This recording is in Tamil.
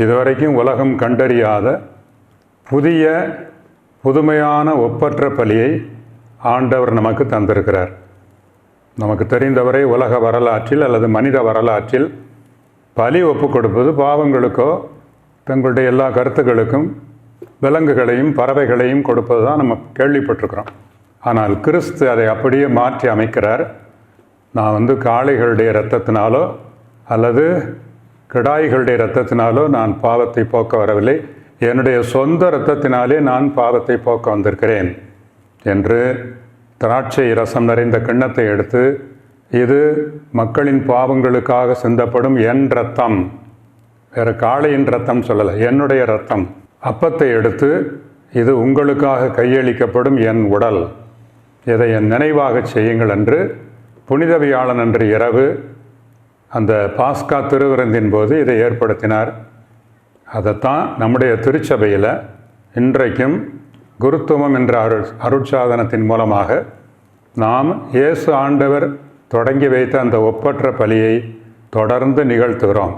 இதுவரைக்கும் உலகம் கண்டறியாத புதிய புதுமையான ஒப்பற்ற பலியை ஆண்டவர் நமக்கு தந்திருக்கிறார். நமக்கு தெரிந்தவரை உலக வரலாற்றில் அல்லது மனித வரலாற்றில் பலி ஒப்பு கொடுப்பது பாவங்களுக்கோ தங்களுடைய எல்லா கருத்துக்களுக்கும் விலங்குகளையும் பறவைகளையும் கொடுப்பது தான் நம்ம கேள்விப்பட்டிருக்கிறோம். ஆனால் கிறிஸ்து அதை அப்படியே மாற்றி அமைக்கிறார். நான் வந்து காளைகளுடைய இரத்தத்தினாலோ அல்லது கிடாய்களுடைய ரத்தத்தினாலோ நான் பாவத்தை போக்க வரவில்லை. என்னுடைய சொந்த இரத்தத்தினாலே நான் பாவத்தை போக்க வந்திருக்கிறேன் என்று திராட்சை ரசம் நிறைந்த கிண்ணத்தை எடுத்து இது மக்களின் பாவங்களுக்காக சிந்தப்படும் என் ரத்தம் வேறு காளையின் ரத்தம் சொல்லலை என்னுடைய ரத்தம் அப்பத்தை எடுத்து இது உங்களுக்காக கையளிக்கப்படும் என் உடல். இதை என் நினைவாக செய்யுங்கள் என்று புனிதவியாளன் அன்று இரவு அந்த பாஸ்கா திருவிருந்தின் போது இதை ஏற்படுத்தினார். அதைத்தான் நம்முடைய திருச்சபையில் இன்றைக்கும் குருத்துவம் என்ற அருள் அருட்சாதனத்தின் மூலமாக நாம் இயேசு ஆண்டவர் தொடங்கி வைத்த அந்த ஒப்பற்ற பலியை தொடர்ந்து நிகழ்த்துகிறோம்.